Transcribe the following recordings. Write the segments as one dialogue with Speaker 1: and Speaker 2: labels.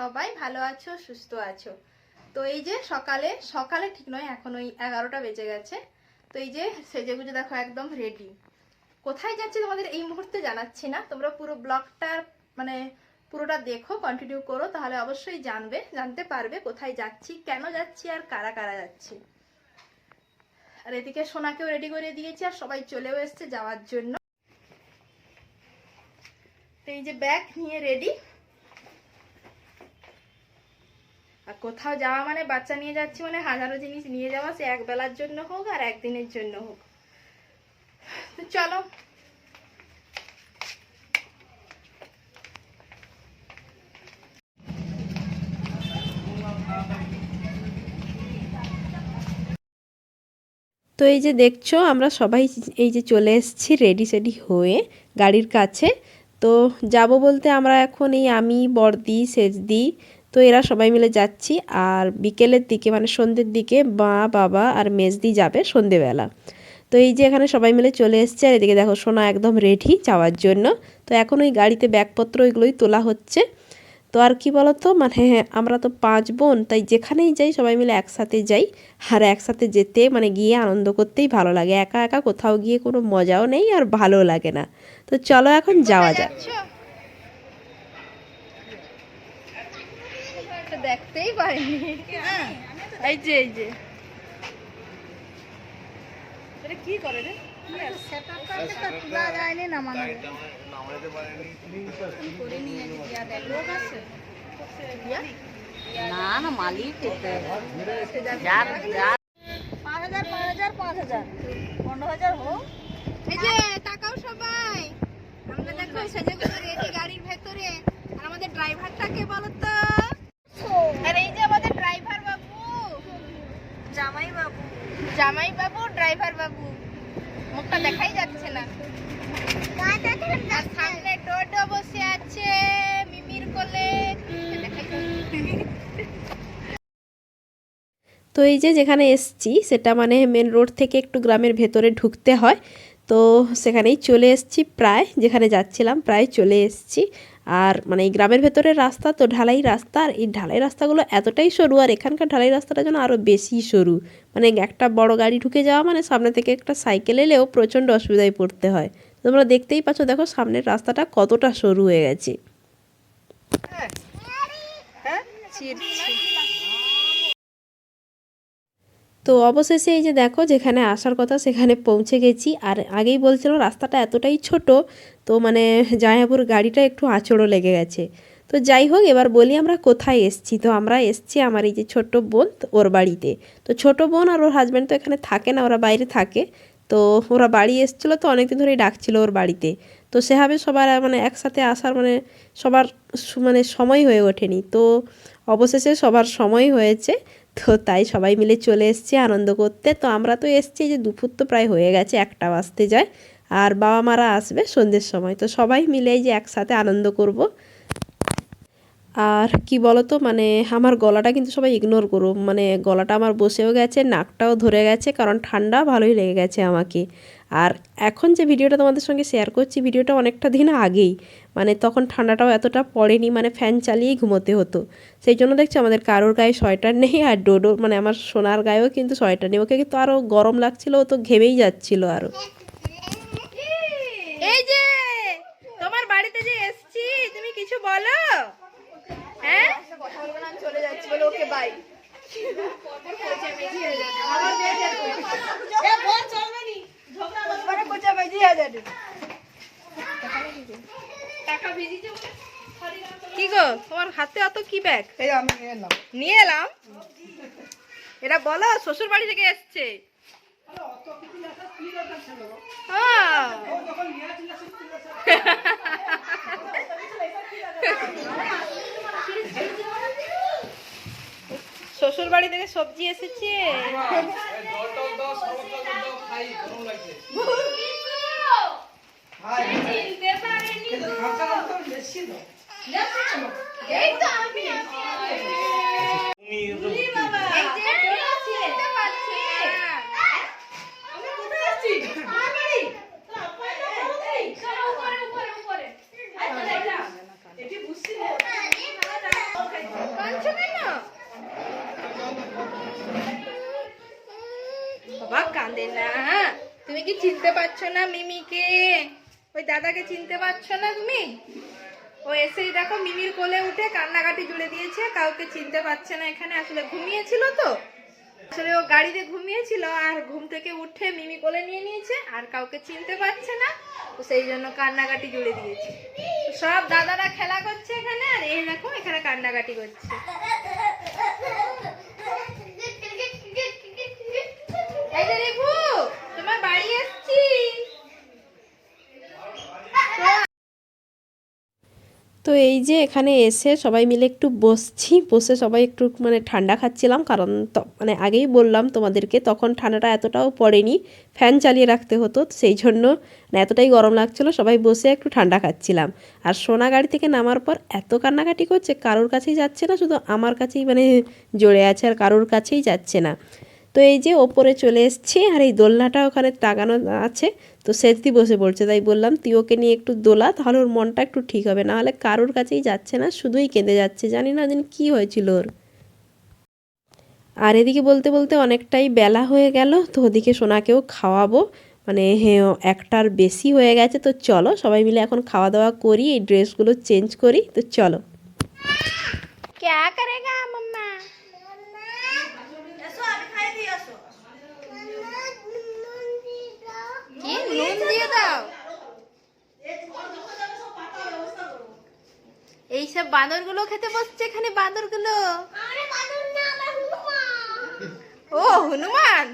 Speaker 1: সবাই ভালো আছো, সুস্থ আছো? তো এই যে সকালে সকালে ঠিক নয়, এখন ওই এগারোটা বেজে গেছে। তো এই যে সেজে গুজে দেখো একদম রেডি কোথায় যাচ্ছি তোমাদের এই মুহূর্তে জানাচ্ছি না। তোমরা পুরো ব্লগটার মানে পুরোটা দেখো কন্টিনিউ করো, তাহলে অবশ্যই জানবে, জানতে পারবে কোথায় যাচ্ছি, কেন যাচ্ছি, আর কারা কারা যাচ্ছি। আর এদিকে সোনাকেও রেডি করে দিয়েছি, আর সবাই চলেও এসছে যাওয়ার জন্য। তো এই যে ব্যাগ নিয়ে রেডি আর কোথাও যাওয়া মানে বাচ্চা নিয়ে যাচ্ছি মানে হাজারো জিনিস নিয়ে যাওয়া সে এক বেলার জন্য হোক আর একদিনের জন্য হোক। তো চলো।
Speaker 2: তো এই যে দেখছ, আমরা সবাই এই যে চলে এসেছি রেডি সেডি হয়ে গাড়ির কাছে। তো যাব বলতে আমরা এখন এই আমি, বর্দি, সেজদি তো এরা সবাই মিলে যাচ্ছি আর বিকেলের দিকে মানে সন্ধ্যের দিকে মা, বাবা আর মেজদি যাবে সন্ধেবেলা। তো এই যে এখানে সবাই মিলে চলে এসছে আর এদিকে দেখো সোনা একদম রেডি যাওয়ার জন্য। তো এখন ওই গাড়িতে ব্যাগপত্র ওইগুলোই তোলা হচ্ছে। তো আর কি বলতো মানে আমরা তো পাঁচ বোন, তাই যেখানেই যাই সবাই মিলে একসাথে যাই। আর একসাথে যেতে মানে গিয়ে আনন্দ করতেই ভালো লাগে। একা একা কোথাও গিয়ে কোনো মজাও নেই আর ভালো লাগে না। তো চলো এখন যাওয়া যাক
Speaker 1: যাচ্ছ? তো দেখতেই পাইনি। এই যে এই যে। কি করে রে?
Speaker 3: না না মালিক পাঁচ হাজার পাঁচ হাজার পাঁচ হাজার। পনেরো হাজার হোক
Speaker 1: এই যে তাকাও সবাই আমরা দেখো সেজে গুজে রেডি গাড়ির ভেতরে আর আমাদের ড্রাইভারটাকে বলো তো আর এই যে আমাদের ড্রাইভার বাবু
Speaker 3: জামাই বাবু
Speaker 1: জামাই বাবু ড্রাইভার বাবু মুখটা দেখাই যাচ্ছে না আর সামনে ডোডো বসে আছে মিমির কোলে দেখাই যাচ্ছে।
Speaker 2: তো এই যে যেখানে এসছি সেটা মানে মেন রোড থেকে একটু গ্রামের ভেতরে ঢুকতে হয়। তো সেখানেই চলে এসছি প্রায় যেখানে যাচ্ছিলাম প্রায় চলে এসছি। আর মানে এই গ্রামের ভেতরের রাস্তা তো ঢালাই রাস্তা আর এই ঢালাই রাস্তাগুলো এতটাই সরু আর এখানকার ঢালাই রাস্তাটা যেন আরও বেশি সরু। মানে একটা বড় গাড়ি ঢুকে যাওয়া মানে সামনে থেকে একটা সাইকেল এলেও প্রচণ্ড অসুবিধায় পড়তে হয়। তোমরা দেখতেই পাচ্ছ দেখো সামনের রাস্তাটা কতটা সরু হয়ে গেছে। তো অবশেষে এই যে দেখো, যেখানে আসার কথা সেখানে পৌঁছে গেছি। আর আগেই বলছিল রাস্তাটা এতটাই ছোট, তো মানে জায়াপুর গাড়িটা একটু আঁচড়ো লেগে গেছে। তো যাই হোক, এবার বলি আমরা কোথায় এসছি। তো আমরা এসছি আমার এই যে ছোট বোন ওর বাড়িতে। তো ছোট বোন আর ওর হাজব্যান্ড তো এখানে থাকে না, ওরা বাইরে থাকে। তো ওরা বাড়ি এসেছিল তো অনেকদিন ধরেই ডাকছিল ওর বাড়িতে। তো সেভাবে সবার মানে একসাথে আসার মানে সবার মানে সময় হয়ে ওঠেনি। তো অবশেষে সবার সময় হয়েছে, তো তাই সবাই মিলে চলে এসছে আনন্দ করতে। তো আমরা তো এসছি যে দুপুর তো প্রায় হয়ে গেছে, একটা বাজতে যায়। আর বাবা মারা আসবে সন্ধ্যের সময়। তো সবাই মিলে যে একসাথে আনন্দ করব। আর কি বলতো মানে আমার গলাটা কিন্তু সবাই ইগনোর করো মানে গলাটা আমার বসেও গেছে, নাকটাও ধরে গেছে, কারণ ঠান্ডা ভালোই লেগে গেছে আমাকে। আর এখন যে ভিডিওটা তোমাদের সঙ্গে শেয়ার করছি, ভিডিওটা অনেকটা দিন আগেই। মানে তখন ঠান্ডাটাও এতটা পড়েনি মানে ফ্যান চালিয়েই ঘুমোতে হতো। সেই জন্য দেখছি, আমাদের কারোর গায়ে সোয়েটার নেই আর ডোডো মানে আমার সোনার গায়েও কিন্তু সোয়েটার নেই। ওকে কিন্তু আরও গরম লাগছিল, ও তো ঘেমেই যাচ্ছিল আরও
Speaker 1: এই যে, তোমার বাড়িতে যে এসছি, তুমি কিছু বলো? হ্যাঁ? কথা বলব না। আমি চলে যাচ্ছি বলে ওকে বাই কি গো তোমার হাতে অত কি ব্যাগ নিয়ে এলাম। এটা বলো শ্বশুর বাড়ি থেকে এসছে। হ্যাঁ। শ্বশুর বাড়ি থেকে সবজি এসেছে? এই তো আমি এই যে চিনতে পারছি না। কি চিনতে পারছ না মিমিকে? ওই দাদাকে চিনতে পারছ না তুমি? ও এসেই দেখো মিমির কোলে উঠে কান্নাকাটি জুড়ে দিয়েছে, কাউকে চিনতে পারছে না এখানে, আসলে ঘুমিয়েছিল তো। আসলে ও গাড়িতে ঘুমিয়েছিল আর ঘুম থেকে উঠে মিমি কোলে নিয়ে নিয়েছে, আর কাউকে চিনতে পারছে না, তো সেই জন্য কান্নাকাটি জুড়ে দিয়েছে। সব দাদারা খেলা করছে এখানে, আর এই দেখো এখানে কান্নাকাটি করছে এই যে রেবু তোমার বাড়ি এসছি
Speaker 2: তো এই যে এখানে এসে সবাই মিলে একটু বসছি, বসে সবাই একটু মানে ঠান্ডা খাচ্ছিলাম, কারণ মানে আগেই বললাম তোমাদেরকে, তখন ঠান্ডাটা এতটাও পড়েনি, ফ্যান চালিয়ে রাখতে হতো সেই জন্য মানে এতটাই গরম লাগছিল, সবাই বসে একটু ঠান্ডা খাচ্ছিলাম। আর সোনা গাড়ি থেকে নামার পর এত কান্নাকাটি করছে, কারোর কাছেই যাচ্ছে না, শুধু আমার কাছেই মানে জড়ে আছে আর কারোর কাছেই যাচ্ছে না। তো এই যে ওপরে চলে এসছি আর এই দোলনাটা ওখানে টাঙানো আছে। তো সেজদি বসে পড়ছে, তাই বললাম, তুই ওকে নিয়ে একটু দোলা, তাহলে ওর মনটা একটু ঠিক হবে। না হলে কারোর কাছেই যাচ্ছে না, শুধুই কেঁদে যাচ্ছে। জানি না দিন কী হয়েছিল ওর। আর এদিকে বলতে বলতে অনেকটাই বেলা হয়ে গেল, তো ওদিকে সোনাকেও খাওয়াবো। মানে হ্যাঁ একটার বেশি হয়ে গেছে, তো চলো সবাই মিলে এখন খাওয়া দাওয়া করি, এই ড্রেসগুলো চেঞ্জ করি, তো চলো।
Speaker 1: ক্যা করেগা নুন দিয়ে দাও। এইসব বাঁদরগুলো খেতে বসছে এখানে বাঁদরগুলো। ও হনুমান।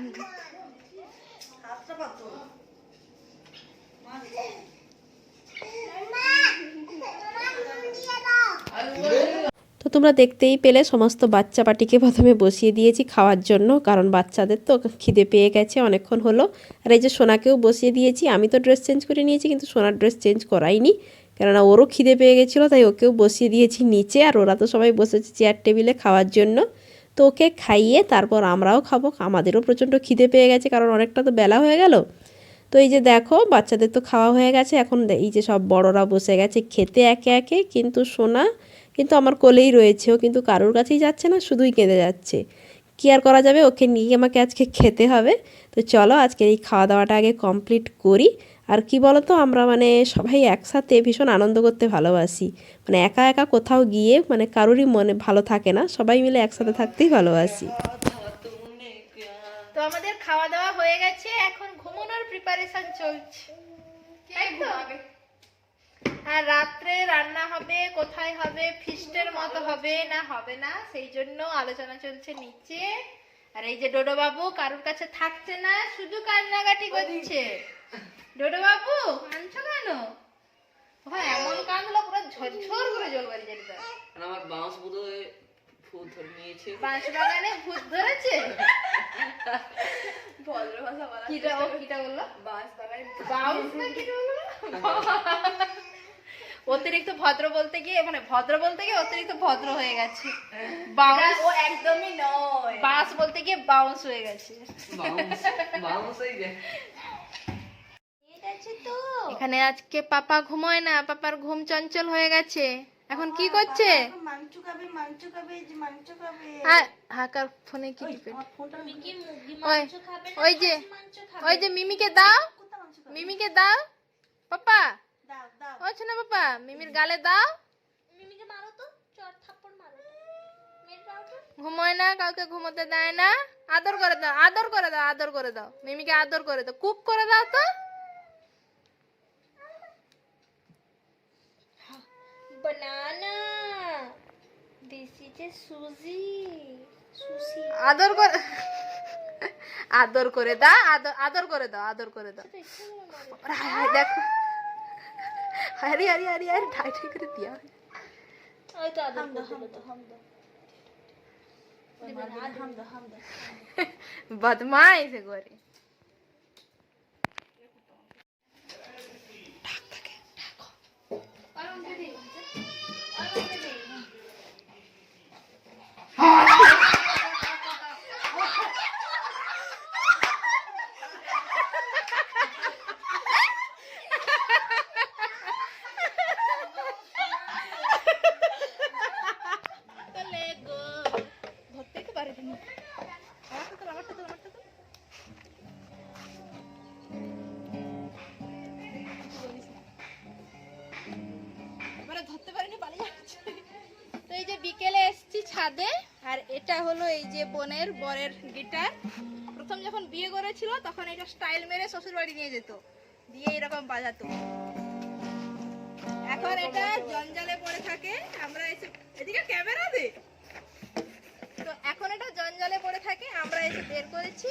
Speaker 2: তো তোমরা দেখতেই পেলে, সমস্ত বাচ্চা পাটিকে প্রথমে বসিয়ে দিয়েছি খাওয়ার জন্য, কারণ বাচ্চাদের তো খিদে পেয়ে গেছে, অনেকক্ষণ হলো। আর এই যে সোনাকেও বসিয়ে দিয়েছি, আমি তো ড্রেস চেঞ্জ করে নিয়েছি, কিন্তু সোনার ড্রেস চেঞ্জ করাইনি, কেননা ওরও খিদে পেয়ে গেছিল, তাই ওকেও বসিয়ে দিয়েছি নিচে, আর ওরা তো সবাই বসেছে চেয়ার টেবিলে খাওয়ার জন্য। তো ওকে খাইয়ে তারপর আমরাও খাব, আমাদেরও প্রচণ্ড খিদে পেয়ে গেছে, কারণ অনেকটা তো বেলা হয়ে গেল। তো এই যে দেখো, বাচ্চাদের তো খাওয়া হয়ে গেছে, এখন এই যে সব বড়রা বসে গেছে, খেতে একে একে, কিন্তু সোনা কিন্তু আমার কোলেই রয়েছে, ও কিন্তু কারোর কাছেই যাচ্ছে না, শুধুই কেঁদে যাচ্ছে। কী আর করা যাবে? ওকে নিয়ে আমাকে আজকে খেতে হবে। তো চলো আজকে এই খাওয়া দাওয়াটা আগে কমপ্লিট করি। আর কি বলো তো আমরা মানে সবাই একসাথে ভীষণ আনন্দ করতে ভালোবাসি। মানে একা একা কোথাও গিয়ে মানে কারোরই মনে ভালো থাকে না, সবাই মিলে একসাথে থাকতেই ভালোবাসি।
Speaker 1: তো আমাদের খাওয়া দাওয়া হয়ে গেছে, এখন ঘুমানোর প্রিপারেশন চলছে। তো? আর রাত্রে রান্না হবে কোথায় হবে ফিস্টের মতো হবে না হবে না সেই জন্য আলোচনা চলছে নিচে। আর এই যে ডোডো বাবু কারোর কাছে থাকছে না শুধু কান্নাকাটি করছে। ডোডো বাবু কাঁদছো কেন? হ্যাঁ এমন কাঁদলো পুরো ঝরঝর করে জল বাড়ি যেতে
Speaker 4: আর আমার বাউন্স বোধহয় ফুল ধরে নিয়েছে।
Speaker 1: বাঁশ বাগানে ভূত ধরেছে? কিটা ও কিটা বলল? বাউন্স না কিটা বলল? অতিরিক্ত ভদ্র বলতে গিয়ে মানে ভদ্র বলতে গিয়ে অতিরিক্ত ভদ্র হয়ে গেছে। বাউন্স ও একদমই নয়। বাস বলতে গিয়ে বাউন্স হয়ে গেছে।
Speaker 4: বাউন্স বাউন্স এই যে
Speaker 1: এখানে আজকে পাপা ঘুমোয় না পাপার ঘুম চঞ্চল হয়ে গেছে। এখন কি করছে? হাকার ফোনে কি টিপে ওই ওই যে ওই যে মিমিকে দাও। মিমিকে দাও। পাপা। ও না পাপা মিমির গালে দাও। মিমিকে মারো তো চর থাপ্পড় মারো। ঘুমোয় না কাউকে ঘুমোতে দেয় না। আদর করে দাও আদর করে দাও আদর করে দাও। মিমিকে আদর করে দাও। কুক করে দাও তো. আদর করে আদর করে দাও আদর আদর করে দাও আদর করে দাও। দেখো। হারি হারি হারি হারি ঠাই ঠাই করে দিয়া
Speaker 5: ওই তো আদর করে দিল তো হাম দাও হাম দাও হাম
Speaker 1: ছাদে আর এটা হলো এই যে বোনের বরের গিটার। প্রথম যখন বিয়ে করেছিল, তখন এটা স্টাইল মেরে শ্বশুর বাড়ি নিয়ে যেত। দিয়ে এরকম বাজাতো। এখন এটা জঞ্জালে পড়ে থাকে। আমরা এসে এদিকে ক্যামেরা দে। তো এখন এটা জঞ্জালে পড়ে থাকে। আমরা এসে বের করেছি।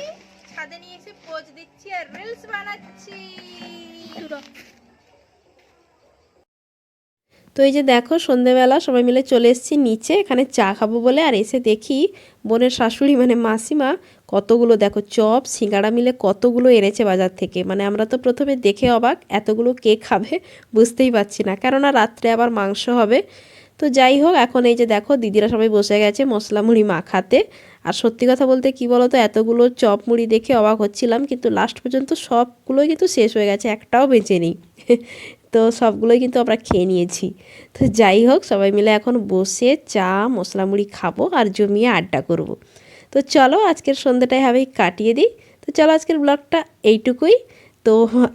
Speaker 1: ছাদে নিয়ে এসে পোজ দিচ্ছি আর রিলস বানাচ্ছি।
Speaker 2: তো এই যে দেখো, সন্ধেবেলা সবাই মিলে চলে এসেছি নিচে, এখানে চা খাব বলে। আর এসে দেখি বোনের শাশুড়ি মানে মাসিমা, কতগুলো দেখো চপ, সিঙ্গাড়া মিলে কতগুলো এনেছে বাজার থেকে। মানে আমরা তো প্রথমে দেখে অবাক, এতগুলো কে খাবে বুঝতেই পারছি না। কেননা রাত্রে আবার মাংস হবে। তো যাই হোক, এখন এই যে দেখো, দিদিরা সবাই বসে গেছে মশলা মুড়ি মাখাতে। আর সত্যি কথা বলতে কি বলো তো এতগুলো চপ মুড়ি দেখে অবাক হচ্ছিলাম, কিন্তু লাস্ট পর্যন্ত সবগুলোই কিন্তু শেষ হয়ে গেছে, একটাও বেঁচে নেই। তো সবগুলোই কিন্তু আমরা খেয়ে নিয়েছি। তো যাই হোক, সবাই মিলে এখন বসে চা, মশলা মুড়ি খাব আর জমিয়ে আড্ডা করব। তো চলো আজকের সন্ধ্যাটাই হবেই কাটিয়ে দিই। তো চলো আজকের ব্লগটা এইটুকুই। তো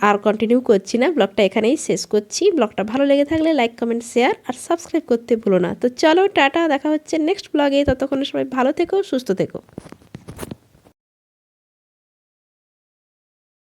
Speaker 2: আর কন্টিনিউ করছি না, ব্লগটা এখানেই শেষ করছি। ব্লগটা ভালো লেগে থাকলে লাইক কমেন্ট শেয়ার আর সাবস্ক্রাইব করতে ভুলো না। তো চলো টাটা, দেখা হচ্ছে নেক্সট ব্লগে ততক্ষণে সবাই ভালো থেকো, সুস্থ থেকো।